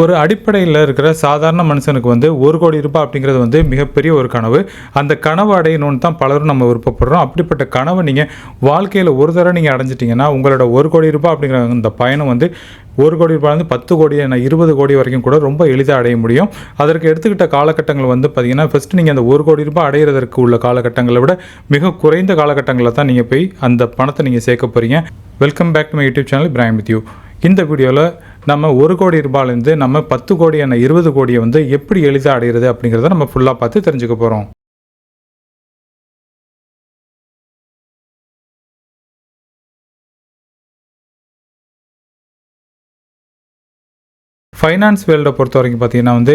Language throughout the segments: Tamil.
ஒரு அடிப்படையில் இருக்கிற சாதாரண மனுஷனுக்கு வந்து ஒரு கோடி ரூபாய் அப்படிங்கிறது வந்து மிகப்பெரிய ஒரு கனவு. அந்த கனவு அடையணும்னு தான் பலரும் நம்ம விருப்பப்படுறோம். அப்படிப்பட்ட கனவை நீங்கள் வாழ்க்கையில் ஒரு தடவை நீங்கள் அடைஞ்சிட்டிங்கன்னா உங்களோட ஒரு கோடி ரூபாய் அப்படிங்கிற அந்த பயணம் வந்து ஒரு கோடி ரூபாய் வந்து பத்து கோடி என்ன இருபது கோடி வரைக்கும் கூட ரொம்ப எளிதாக அடைய முடியும். அதற்கு எடுத்துக்கிட்ட காலகட்டங்கள் வந்து பார்த்திங்கன்னா ஃபஸ்ட்டு நீங்கள் அந்த ஒரு கோடி ரூபாய் அடையிறதற்கு உள்ள காலகட்டங்களை விட மிக குறைந்த காலகட்டங்களில் தான் நீங்கள் போய் அந்த பணத்தை நீங்கள் சேர்க்க போகிறீங்க welcome back to my YouTube channel பிராயம் with you இந்த வீடியோவில் நம்ம ஒரு கோடி ரூபாயிலேருந்து நம்ம பத்து கோடி என்ன இருபது கோடியை வந்து எப்படி எளிதாக அடைகிறது அப்படிங்கிறத நம்ம ஃபுல்லாக பார்த்து தெரிஞ்சுக்க போகிறோம் ஃபைனான்ஸ் வேர்ல்டை பொறுத்த வரைக்கும் பார்த்தீங்கன்னா வந்து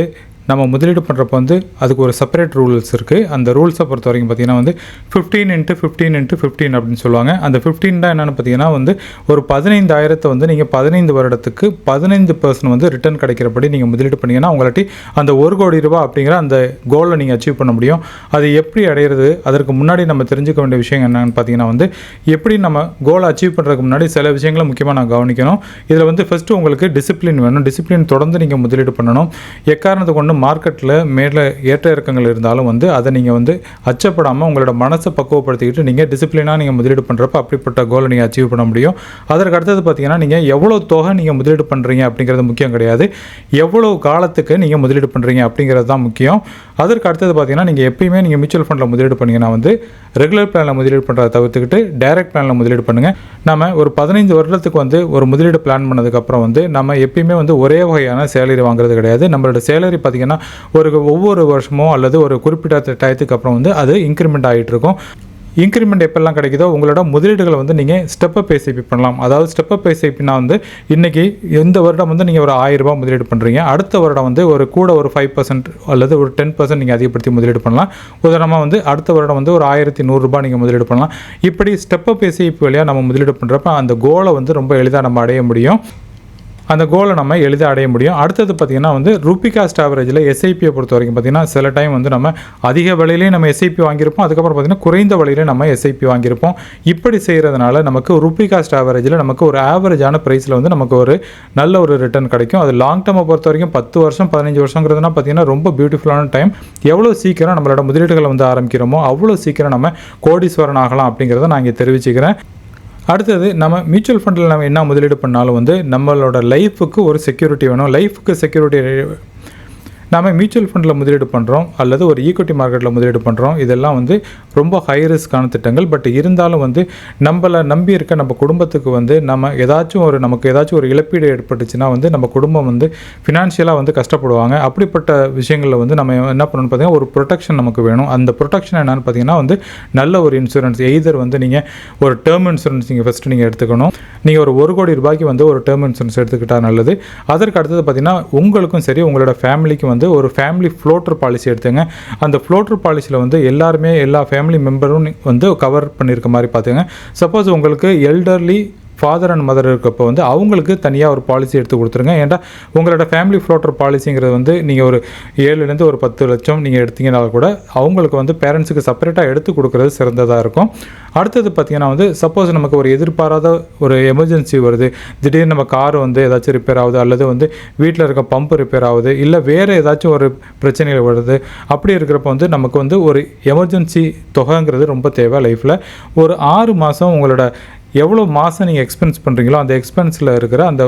நம்ம முதலீடு பண்ணுறப்ப வந்து அதுக்கு ஒரு செப்பரேட் ரூல்ஸ் இருக்குது அந்த ரூல்ஸை பொறுத்த வரைக்கும் பார்த்தீங்கன்னா வந்து fifteen into fifteen into fifteen அப்படின்னு சொல்லுவாங்க. அந்த ஃபிஃப்டீன் தான் என்னென்னு பார்த்தீங்கன்னா வந்து ஒரு பதினைந்தாயிரத்தை வந்து நீங்கள் பதினைந்து வருடத்துக்கு பதினைந்து பர்சன்ட் வந்து ரிட்டர்ன் கிடைக்கிறபடி நீங்கள் முதலீடு பண்ணீங்கன்னா உங்களாட்டி அந்த ஒரு கோடி ரூபா அப்படிங்கிற அந்த கோலை நீங்கள் அச்சீவ் பண்ண முடியும். அது எப்படி அடையிறது? அதற்கு முன்னாடி நம்ம தெரிஞ்சுக்க வேண்டிய விஷயம் என்னென்னு பார்த்தீங்கன்னா வந்து எப்படி நம்ம கோலை அச்சீவ் பண்ணுறதுக்கு முன்னாடி சில விஷயங்களை முக்கியமாக நான் கவனிக்கணும். இதில் வந்து ஃபஸ்ட்டு உங்களுக்கு டிசிப்ளின் வேணும். டிசிப்ளின் தொடர்ந்து நீங்கள் முதலீடு பண்ணணும். எக்காரணத்தை கொண்டு மார்க்கெட்டில் மேலே ஏற்ற இறக்கங்கள் இருந்தாலும் வந்து அதை நீங்கள் வந்து அச்சப்படாமல் உங்களோட மனசை பக்குவப்படுத்திக்கிட்டு நீங்கள் டிசிப்ளினாக நீங்கள் முதலீடு பண்ணுறப்ப அப்படிப்பட்ட கோலை நீங்கள் அச்சீவ் பண்ண முடியும். அதற்கு அடுத்தது பார்த்தீங்கன்னா நீங்கள் எவ்வளோ தொகை நீங்கள் முதலீடு பண்ணுறீங்க அப்படிங்கிறது முக்கியம் கிடையாது. எவ்வளோ காலத்துக்கு நீங்கள் முதலீடு பண்ணுறீங்க அப்படிங்கிறது தான் முக்கியம். அதற்கு அடுத்தது பார்த்தீங்கன்னா நீங்கள் எப்பயுமே நீங்கள் மியூச்சுவல் ஃபண்டில் முதலீடு பண்ணீங்கன்னா வந்து ரெகுலர் பிளானில் முதலீடு பண்ணுறதை தவிர்த்துக்கிட்டு டைரக்ட் பிளானில் முதலீடு பண்ணுங்கள் நம்ம ஒரு பதினைந்து வருடத்துக்கு வந்து ஒரு முதலீடு பிளான் பண்ணதுக்கப்புறம் வந்து நம்ம எப்பயுமே வந்து ஒரே வகையான சேலரி வாங்குறது கிடையாது. நம்மளோட சேலரி பார்த்திங்கன்னா ஒரு ஒவ்வொரு வருஷமோ அல்லது ஒரு குறிப்பிட்ட டயத்துக்கு அப்புறம் வந்து அது இன்க்ரிமெண்ட் ஆகிட்டு இருக்கும். இன்க்ரிமெண்ட் எப்பெல்லாம் கிடைக்குதோ உங்களோட முதலீடுகளை வந்து நீங்கள் ஸ்டெப்பப் எஸ்ஐபி பண்ணலாம். அதாவது ஸ்டெப்பப் எஸ்ஐபினா வந்து இன்றைக்கி இந்த வருடம் வந்து நீங்கள் ஒரு ஆயிரம் ரூபாய் முதலீடு பண்ணுறீங்க அடுத்த வருடம் வந்து ஒரு கூட ஒரு ஃபைவ் பர்சன்ட் அல்லது ஒரு டென் பர்சன்ட் நீங்கள் அதிகப்படுத்தி முதலீடு பண்ணலாம். உதாரணமாக வந்து அடுத்த வருடம் வந்து ஒரு ஆயிரத்தி நூறுரூபா நீங்கள் முதலீடு பண்ணலாம். இப்படி ஸ்டெப்பப் எஸ்ஐபி வழியாக நம்ம முதலீடு பண்ணுறப்ப அந்த கோலை வந்து ரொம்ப எளிதாக நம்ம அடைய முடியும். அந்த கோலை நம்ம எளிதாக அடைய முடியும். அடுத்தது பார்த்திங்கன்னா வந்து ரூபி காஸ்ட் ஆவரேஜில் எஸ்ஐபியை பொறுத்த வரைக்கும் பார்த்திங்கன்னா சில டைம் வந்து நம்ம அதிக விலையிலேயே நம்ம எஸ்ஐபி வாங்கியிருப்போம். அதுக்கப்புறம் பார்த்திங்கன்னா குறைந்த விலையிலே நம்ம எஸ்ஐபி வாங்கியிருப்போம். இப்படி செய்கிறதுனால நமக்கு ரூபி காஸ்ட் ஆவரேஜில் நமக்கு ஒரு ஆவரேஜான ப்ரைஸில் வந்து நமக்கு ஒரு நல்ல ஒரு ரிட்டர்ன் கிடைக்கும். அது லாங் டேர்மை பொறுத்த வரைக்கும் பத்து வருஷம் பதினஞ்சு வருஷங்கிறதுனா பார்த்திங்கன்னா ரொம்ப பியூட்டிஃபுல்லான டைம் எவ்வளோ சீக்கிரம் நம்மளோட முதலீடுகளை வந்து ஆரம்பிக்கிறோமோ அவ்வளோ சீக்கிரம் நம்ம கோடீஸ்வரன் ஆகலாம் அப்படிங்கிறத நான் இங்கே தெரிவிச்சுக்கிறேன். அடுத்தது நம்ம மியூச்சுவல் ஃபண்டில் நம்ம என்ன முதலீடு பண்ணாலும் வந்து நம்மளோட லைஃபுக்கு ஒரு செக்யூரிட்டி வேணும். லைஃபுக்கு செக்யூரிட்டி நம்ம மியூச்சுவல் ஃபண்டில் முதலீடு பண்ணுறோம் அல்லது ஒரு ஈக்விட்டி மார்க்கெட்டில் முதலீடு பண்ணுறோம் இதெல்லாம் வந்து ரொம்ப ஹை ரிஸ்க்கான திட்டங்கள். பட் இருந்தாலும் வந்து நம்மளை நம்பி இருக்க நம்ம குடும்பத்துக்கு வந்து நம்ம ஏதாச்சும் ஒரு நமக்கு ஏதாச்சும் ஒரு இழப்பீடு ஏற்பட்டுச்சுன்னா வந்து நம்ம குடும்பம் வந்து ஃபினான்ஷியலாக வந்து கஷ்டப்படுவாங்க. அப்படிப்பட்ட விஷயங்களில் வந்து நம்ம என்ன பண்ணணும்னு பார்த்தீங்கன்னா ஒரு ப்ரொடெக்ஷன் நமக்கு வேணும். அந்த ப்ரொடெக்ஷன் என்னென்னு பார்த்தீங்கன்னா வந்து நல்ல ஒரு இன்சூரன்ஸ் எய்தர் வந்து நீங்கள் ஒரு டேர்ம் இன்சூரன்ஸ் நீங்கள் ஃபஸ்ட்டு நீங்கள் எடுத்துக்கணும். நீங்கள் ஒரு ஒரு கோடி ரூபாய்க்கு வந்து ஒரு டேர்ம் இன்சூரன்ஸ் எடுத்துக்கிட்டால் நல்லது. அதற்கு அடுத்தது பார்த்தீங்கன்னா உங்களுக்கும் சரி உங்களோட ஃபேமிலிக்கும் வந்து ஒரு ஃபேமிலி ஃப்ளோட்டர் பாலிசி எடுத்துங்க. அந்த ஃப்ளோட்டர் பாலிசியில் வந்து எல்லாருமே எல்லா ஃபேமிலி மெம்பரும் வந்து கவர் பண்ணியிருக்க மாதிரி பார்த்துங்க சப்போஸ் உங்களுக்கு எல்டர்லி ஃபாதர் அண்ட் மதர் இருக்கப்போ வந்து அவங்களுக்கு தனியாக ஒரு பாலிசி எடுத்து கொடுத்துருங்க. ஏன்டா உங்களோட ஃபேமிலி ஃப்ளோட்டர் பாலிசிங்கிறது வந்து நீங்கள் ஒரு ஏழுலேருந்து ஒரு பத்து லட்சம் நீங்கள் எடுத்தீங்கனால கூட அவங்களுக்கு வந்து பேரண்ட்ஸுக்கு செப்பரேட்டாக எடுத்து கொடுக்குறது சிறந்ததாக இருக்கும். அடுத்தது பார்த்திங்கன்னா வந்து சப்போஸ் நமக்கு ஒரு எதிர்பாராத ஒரு எமர்ஜென்சி வருது. திடீர்னு நம்ம கார் வந்து ஏதாச்சும் ரிப்பேர் ஆகுது அல்லது வந்து வீட்டில் இருக்க பம்பு ரிப்பேர் ஆகுது இல்லை வேறு ஏதாச்சும் ஒரு பிரச்சனைகள் வருது. அப்படி இருக்கிறப்ப வந்து நமக்கு வந்து ஒரு எமர்ஜென்சி தொகைங்கிறது ரொம்ப தேவை லைஃப்பில் ஒரு ஆறு மாதம் உங்களோட எவ்வளோ மாதம் நீங்கள் எக்ஸ்பென்ஸ் பண்ணுறீங்களோ அந்த எக்ஸ்பென்ஸில் இருக்கிற அந்த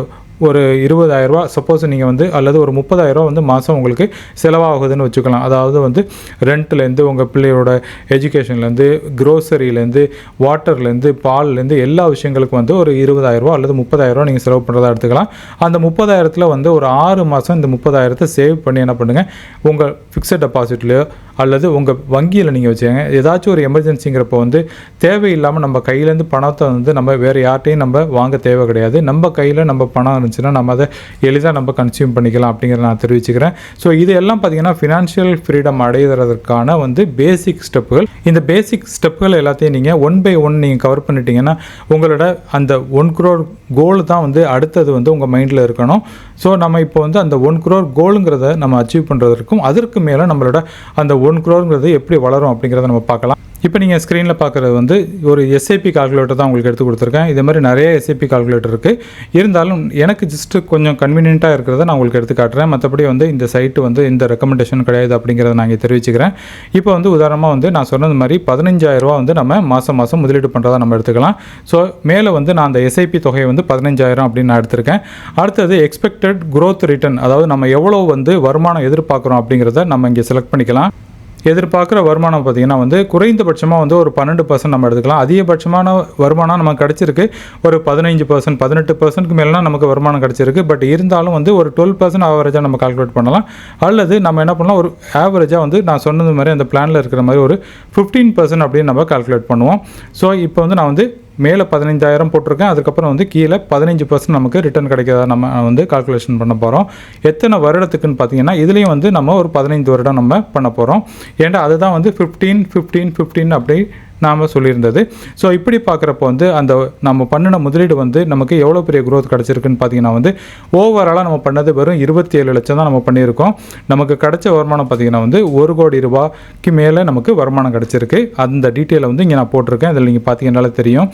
ஒரு இருபதாயிரரூபா சப்போஸ் நீங்கள் வந்து அல்லது ஒரு முப்பதாயிரரூபா வந்து மாதம் உங்களுக்கு செலவாகுதுன்னு வச்சுக்கலாம். அதாவது வந்து ரெண்ட்லேருந்து உங்கள் பிள்ளையோட எஜுகேஷன்லேருந்து க்ரோசரியிலேருந்து வாட்டர்லேருந்து பால்லேருந்து எல்லா விஷயங்களுக்கும் வந்து ஒரு இருபதாயிரரூபா அல்லது முப்பதாயிரரூபா நீங்கள் செலவு பண்ணுறதா எடுத்துக்கலாம். அந்த முப்பதாயிரத்தில் வந்து ஒரு ஆறு மாதம் இந்த முப்பதாயிரத்தை சேவ் பண்ணி என்ன பண்ணுங்கள் உங்கள் ஃபிக்ஸட் டெபாசிட்லேயோ அல்லது உங்கள் வங்கியில் நீங்கள் வச்சுக்கோங்க. ஏதாச்சும் ஒரு எமர்ஜென்சிங்கிறப்போ வந்து தேவையில்லாமல் நம்ம கையிலேருந்து பணத்தை வந்து நம்ம வேறு யார்ட்டையும் நம்ம வாங்க தேவை கிடையாது. நம்ம கையில் நம்ம பணம் இருந்துச்சுன்னா நம்ம அதை எளிதாக நம்ம கன்சியூம் பண்ணிக்கலாம் அப்படிங்கிறத நான் தெரிவிச்சுக்கிறேன். ஸோ இது எல்லாம் பார்த்தீங்கன்னா ஃபினான்ஷியல் ஃப்ரீடம் அடைகிறதுக்கான வந்து பேசிக் ஸ்டெப்புகள் இந்த பேசிக் ஸ்டெப்புகள் எல்லாத்தையும் நீங்கள் ஒன் பை ஒன் நீங்கள் கவர் பண்ணிட்டீங்கன்னா உங்களோட அந்த ஒன் குரோர் கோல் தான் வந்து அடுத்தது வந்து உங்கள் மைண்டில் இருக்கணும். ஸோ நம்ம இப்போ வந்து அந்த ஒன் குரோர் கோலுங்கிறத நம்ம அச்சீவ் பண்ணுறதற்கும் அதற்கு மேலே நம்மளோட அந்த ஒன் குரோருங்கிறது எப்படி வளரும் அப்படிங்கிறத நம்ம பார்க்கலாம். இப்போ நீங்கள் ஸ்க்ரீனில் பார்க்குறது வந்து ஒரு எஸ்ஐபி கால்குலேட்டர் தான் உங்களுக்கு எடுத்து கொடுத்துருக்கேன். இதே மாதிரி நிறைய எஸ்ஐபி கால்குலேட்டர் இருக்குது இருந்தாலும் எனக்கு ஜஸ்ட்டு கொஞ்சம் கன்வீனியண்ட்டாக இருக்கிறத நான் உங்களுக்கு எடுத்து காட்டுறேன். மற்றபடி வந்து இந்த சைட்டு வந்து இந்த ரெக்கமெண்டேஷன் கிடையாது அப்படிங்கிறத நான் இங்கே தெரிவிச்சுக்கிறேன். இப்போ வந்து உதாரணமாக வந்து நான் சொன்னது மாதிரி பதினஞ்சாயிரரூவா வந்து நம்ம மாதம் மாதம் முதலீடு பண்ணுறதா நம்ம எடுத்துக்கலாம். ஸோ மேலே வந்து நான் அந்த எஸ்ஐபி தொகையை வந்து பதினஞ்சாயிரம் அப்படின்னு நான் எடுத்திருக்கேன். அடுத்தது எக்ஸ்பெக்டட் குரோத் ரிட்டர்ன் அதாவது நம்ம எவ்வளோ வந்து வருமானம் எதிர்பார்க்குறோம் அப்படிங்கிறத நம்ம இங்கே செலக்ட் பண்ணிக்கலாம். எதிர்பார்க்குற வருமானம் பார்த்திங்கன்னா வந்து குறைந்தபட்சமாக வந்து ஒரு பன்னெண்டு பர்சன்ட் நம்ம எடுத்துக்கலாம். அதிகபட்சமான வருமானம் நமக்கு கிடச்சிருக்கு. ஒரு பதினஞ்சு பர்சன்ட் பதினெட்டு பர்சன்ட்க்கு மேலாம் நமக்கு வருமானம் கிடச்சிருக்கு. பட் இருந்தாலும் வந்து ஒரு டுவெல் பர்சன்ட் ஆவரேஜாக நம்ம கால்குலேட் பண்ணலாம். அல்லது நம்ம என்ன பண்ணலாம்? ஒரு ஆவரேஜாக வந்து நான் சொன்னது மாதிரி அந்த பிளானில் இருக்கிற மாதிரி ஒரு ஃபிஃப்டீன் பர்சன்ட் அப்படின்னு நம்ம கால்குலேட் பண்ணுவோம். ஸோ இப்போ வந்து நான் வந்து மேலே பதினஞ்சாயிரம் போட்டிருக்கேன். அதுக்கப்புறம் வந்து கீழே பதினஞ்சு பர்சன்ட் நமக்கு ரிட்டர்ன் கிடைக்கிறதா நம்ம வந்து கால்குலேஷன் பண்ண போகிறோம் எத்தனை வருடத்துக்குன்னு பார்த்தீங்கன்னா இதுலேயும் வந்து நம்ம ஒரு பதினைந்து வருடம் நம்ம பண்ண போகிறோம் ஏன்டா அதுதான் வந்து ஃபிஃப்டீன் ஃபிஃப்டீன் ஃபிஃப்டீன் அப்படி நாம் சொல்லியிருந்தது. ஸோ இப்படி பார்க்குறப்போ வந்து அந்த நம்ம பண்ணின முதலீடு வந்து நமக்கு எவ்வளோ பெரிய க்ரோத் கிடச்சிருக்குன்னு பார்த்தீங்கன்னா வந்து ஓவராலாக நம்ம பண்ணது வெறும் இருபத்தி ஏழு லட்சம் தான் நம்ம பண்ணியிருக்கோம். நமக்கு கிடைச்ச வருமானம் பார்த்தீங்கன்னா வந்து ஒரு கோடி ரூபாய்க்கு மேலே நமக்கு வருமானம் கிடச்சிருக்கு. அந்த டீட்டெயிலை வந்து இங்கே நான் போட்டிருக்கேன். அதில் நீங்கள் பார்த்தீங்கன்னால தெரியும்.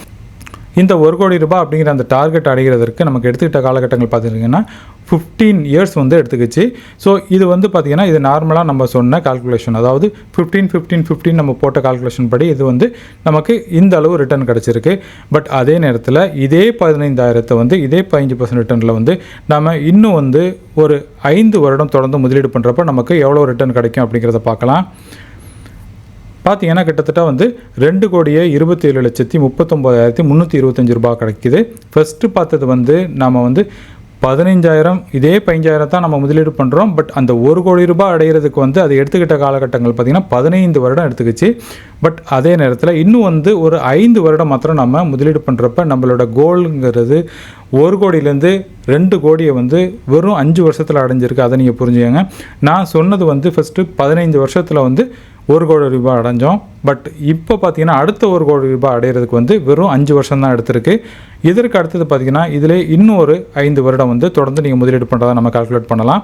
இந்த ஒரு கோடி ரூபாய் அப்படிங்கிற அந்த டார்கெட் அடைகிறதற்கு நமக்கு எடுத்துக்கிட்ட காலகட்டங்கள் பார்த்துட்டிங்கன்னா ஃபிஃப்டீன் இயர்ஸ் வந்து எடுத்துக்கிச்சு. ஸோ இது வந்து பார்த்திங்கன்னா இது நார்மலாக நம்ம சொன்ன கால்குலேஷன் அதாவது ஃபிஃப்டீன் ஃபிஃப்டீன் ஃபிஃப்டீன் நம்ம போட்ட கால்குலேஷன் படி இது வந்து நமக்கு இந்த அளவு ரிட்டர்ன் கிடச்சிருக்கு. பட் அதே நேரத்தில் இதே பதினைந்தாயிரத்தை வந்து இதே பதினஞ்சு பர்சன்ட் ரிட்டர்னில் வந்து நம்ம இன்னும் வந்து ஒரு ஐந்து வருடம் தொடர்ந்து முதலீடு பண்ணுறப்ப நமக்கு எவ்வளோ ரிட்டர்ன் கிடைக்கும் அப்படிங்கிறத பார்க்கலாம். பார்த்தீங்கன்னா கிட்டத்தட்ட வந்து ரெண்டு கோடியே இருபத்தி ஏழு லட்சத்தி முப்பத்தொம்போதாயிரத்தி முந்நூற்றி இருபத்தஞ்சு ரூபா கிடைக்குது. ஃபஸ்ட்டு பார்த்தது வந்து நாம் வந்து பதினைஞ்சாயிரம் இதே பதினஞ்சாயிரம் தான் நம்ம முதலீடு பண்ணுறோம் பட் அந்த ஒரு கோடி ரூபாய் அடையிறதுக்கு வந்து அது எடுத்துக்கிட்ட காலகட்டங்கள் பார்த்திங்கன்னா பதினைந்து வருடம் எடுத்துக்கிச்சு. பட் அதே நேரத்தில் இன்னும் வந்து ஒரு ஐந்து வருடம் மாத்திரம் நம்ம முதலீடு பண்ணுறப்ப நம்மளோட கோலுங்கிறது ஒரு கோடியிலேருந்து ரெண்டு கோடியை வந்து வெறும் அஞ்சு வருஷத்தில் அடைஞ்சிருக்கு. அதை நீங்கள் புரிஞ்சுக்கங்க. நான் சொன்னது வந்து ஃபஸ்ட்டு பதினைஞ்சு வருஷத்தில் வந்து ஒரு கோடி ரூபாய் அடைஞ்சோம். பட் இப்போ பார்த்தீங்கன்னா அடுத்த ஒரு கோடி ரூபாய் அடையிறதுக்கு வந்து வெறும் அஞ்சு வருஷம் தான் எடுத்திருக்கு. இதற்கு அடுத்தது பார்த்தீங்கன்னா இதில் இன்னும் ஒரு ஐந்து வருடம் வந்து தொடர்ந்து நீங்கள் முதலீடு பண்ணுறதா நம்ம கால்குலேட் பண்ணலாம்.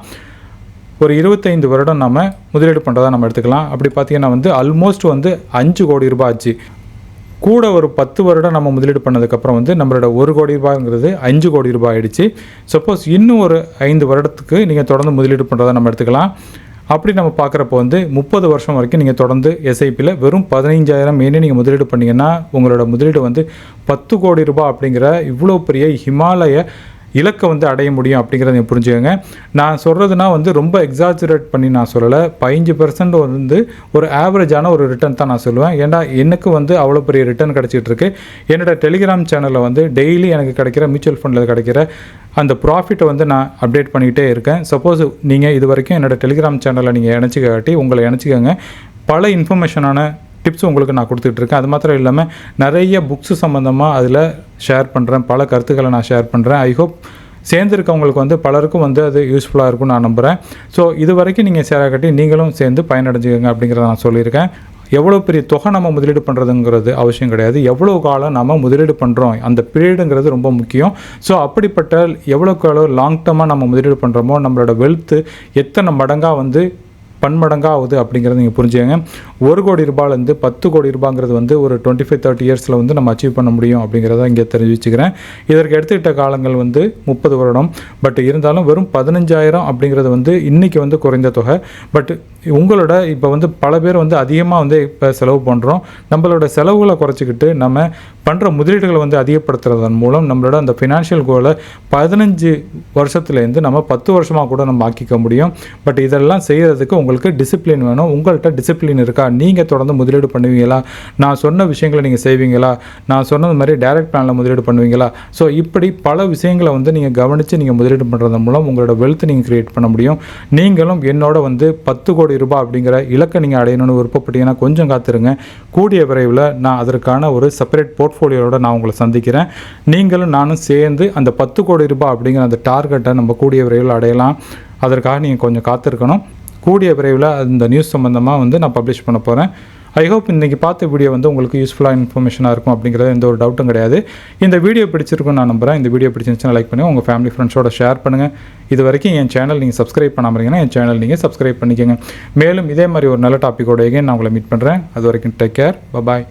ஒரு இருபத்தைந்து வருடம் நம்ம முதலீடு பண்ணுறதா நம்ம எடுத்துக்கலாம். அப்படி பார்த்தீங்கன்னா வந்து ஆல்மோஸ்ட் வந்து அஞ்சு கோடி ரூபாய் ஆச்சு. கூட ஒரு பத்து வருடம் நம்ம முதலீடு பண்ணதுக்கப்புறம் வந்து நம்மளோட ஒரு கோடி ரூபாய்ங்கிறது அஞ்சு கோடி ரூபாய் ஆயிடுச்சு. சப்போஸ் இன்னும் ஒரு ஐந்து வருடத்துக்கு நீங்கள் தொடர்ந்து முதலீடு பண்ணுறதை நம்ம எடுத்துக்கலாம். அப்படி நம்ம பார்க்குறப்போ வந்து முப்பது வருஷம் வரைக்கும் நீங்கள் தொடர்ந்து எஸ்ஐபியில் வெறும் பதினைஞ்சாயிரம் மேனே நீங்கள் முதலீடு பண்ணிங்கன்னா உங்களோட முதலீடு வந்து பத்து கோடி ரூபாய் அப்படிங்கிற இவ்வளோ பெரிய ஹிமாலய இலக்கை வந்து அடைய முடியும் அப்படிங்கிறத நீங்கள் புரிஞ்சுக்கோங்க. நான் சொல்கிறதுனா வந்து ரொம்ப எக்ஸாஜுரேட் பண்ணி நான் சொல்லலை. பதிஞ்சு பர்சன்ட் வந்து ஒரு ஆவரேஜான ஒரு ரிட்டர்ன் தான் நான் சொல்லுவேன். ஏன்னா எனக்கு வந்து அவ்வளோ பெரிய ரிட்டர்ன் கிடச்சிட்டு இருக்கு. என்னோட டெலிகிராம் சேனலில் வந்து டெய்லி எனக்கு கிடைக்கிற மியூச்சுவல் ஃபண்டில் கிடைக்கிற அந்த ப்ராஃபிட்டை வந்து நான் அப்டேட் பண்ணிகிட்டே இருக்கேன். சப்போஸ் நீங்கள் இது வரைக்கும் என்னோட டெலிகிராம் சேனலை நீங்கள் இணைச்சிக்காட்டி உங்களை இணைச்சிக்கோங்க. பல இன்ஃபர்மேஷனான டிப்ஸ் உங்களுக்கு நான் கொடுத்துட்ருக்கேன் அது மாத்திரம் இல்லாமல் நிறைய புக்ஸு சம்மந்தமாக அதில் ஷேர் பண்ணுறேன் பல கருத்துக்களை நான் ஷேர் பண்ணுறேன் ஐ ஹோப் சேர்ந்துருக்கவங்களுக்கு வந்து பலருக்கும் வந்து அது யூஸ்ஃபுல்லாக இருக்கும்னு நான் நம்புகிறேன் ஸோ இது வரைக்கும் நீங்கள் சேர கட்டி நீங்களும் சேர்ந்து பயனடைஞ்சுக்கோங்க அப்படிங்கிறத நான் சொல்லியிருக்கேன். எவ்வளோ பெரிய தொகை நம்ம முதலீடு பண்ணுறதுங்கிறது அவசியம் கிடையாது. எவ்வளோ காலம் நம்ம முதலீடு பண்ணுறோம் அந்த பீரியடுங்கிறது ரொம்ப முக்கியம். ஸோ அப்படிப்பட்ட எவ்வளோக்கு எவ்வளோ லாங் டேர்மாக நம்ம முதலீடு பண்ணுறோமோ நம்மளோட வெல்த்து எத்தனை மடங்காக வந்து பன்மடங்காக ஆகுது அப்படிங்கிறத நீங்கள் புரிஞ்சுக்கங்க. ஒரு கோடி ரூபாயிலேருந்து பத்து கோடி ரூபாங்கிறது வந்து ஒரு டுவெண்ட்டி ஃபைவ் தேர்ட்டி இயர்ஸில் வந்து நம்ம அச்சீவ் பண்ண முடியும் அப்படிங்கிறத இங்கே தெரிவிச்சுக்கிறேன். இதற்கு எடுத்துக்கிட்ட காலங்கள் வந்து முப்பது வருடம். பட் இருந்தாலும் வெறும் பதினஞ்சாயிரம் அப்படிங்கிறது வந்து இன்றைக்கி வந்து குறைந்த தொகை. பட் உங்களோட இப்போ வந்து பல பேர் வந்து அதிகமாக வந்து இப்போ செலவு பண்ணுறோம் நம்மளோட செலவுகளை குறைச்சிக்கிட்டு நம்ம பண்ணுற முதலீடுகளை வந்து அதிகப்படுத்துறதன் மூலம் நம்மளோட அந்த ஃபினான்ஷியல் கோலை பதினஞ்சு வருஷத்துலேருந்து நம்ம பத்து வருஷமாக கூட நம்ம ஆக்கிக்க முடியும். பட் இதெல்லாம் செய்கிறதுக்கு உங்களுக்கு உங்களுக்கு டிசிப்ளின் வேணும். உங்கள்கிட்ட டிசிப்ளின் இருக்கா? நீங்கள் தொடர்ந்து முதலீடு பண்ணுவீங்களா? நான் சொன்ன விஷயங்களை நீங்கள் செய்வீங்களா? நான் சொன்னது மாதிரி டைரக்ட் பிளானில் முதலீடு பண்ணுவீங்களா? ஸோ இப்படி பல விஷயங்களை வந்து நீங்கள் கவனித்து நீங்கள் முதலீடு பண்ணுறதன் மூலம் உங்களோட வெல்த் நீங்கள் க்ரியேட் பண்ண முடியும். நீங்களும் என்னோட வந்து பத்து கோடி ரூபாய் அப்படிங்கிற இலக்கை நீங்கள் அடையணும்னு விருப்பப்பட்டீங்கன்னா கொஞ்சம் காத்துருங்க. கூடிய விரைவில் நான் அதற்கான ஒரு செப்பரேட் போர்ட்ஃபோலியோட நான் உங்களை சந்திக்கிறேன். நீங்களும் நானும் சேர்ந்து அந்த பத்து கோடி ரூபாய் அப்படிங்கிற அந்த டார்கெட்டை நம்ம கூடிய விரைவில் அடையலாம். அதற்காக நீங்கள் கொஞ்சம் காத்திருக்கணும். கூடிய விரைவில் அந்த நியூஸ் சம்மந்தமாக வந்து நான் பப்ளிஷ் பண்ண போகிறேன் ஐ ஹோப் இன்றைக்கி பார்த்த வீடியோ வந்து உங்களுக்கு யூஸ்ஃபுல்லாக இன்ஃபர்மேஷனாக இருக்கும் அப்படிங்கிறது எந்த ஒரு டவுட்டும் கிடையாது. இந்த வீடியோ பிடிச்சிருக்கும் நான் நம்புகிறேன் இந்த வீடியோ பிடிச்சிருந்துச்சுன்னா லைக் பண்ணுங்கள் உங்கள் ஃபேமிலி ஃப்ரெண்ட்ஸோட ஷேர் பண்ணுங்கள் இது வரைக்கும் என் சேனல் நீங்கள் சப்ஸ்கிரைப் பண்ணாமல் என் சேனல் நீங்கள் சப்ஸ்கிரைப் பண்ணிக்கோங்க. மேலும் இதே மாதிரி ஒரு நல்ல டாப்பிக்கோட நான் உங்களை மீட் பண்ணுறேன் அது வரைக்கும் டேக் கேர் பபாய்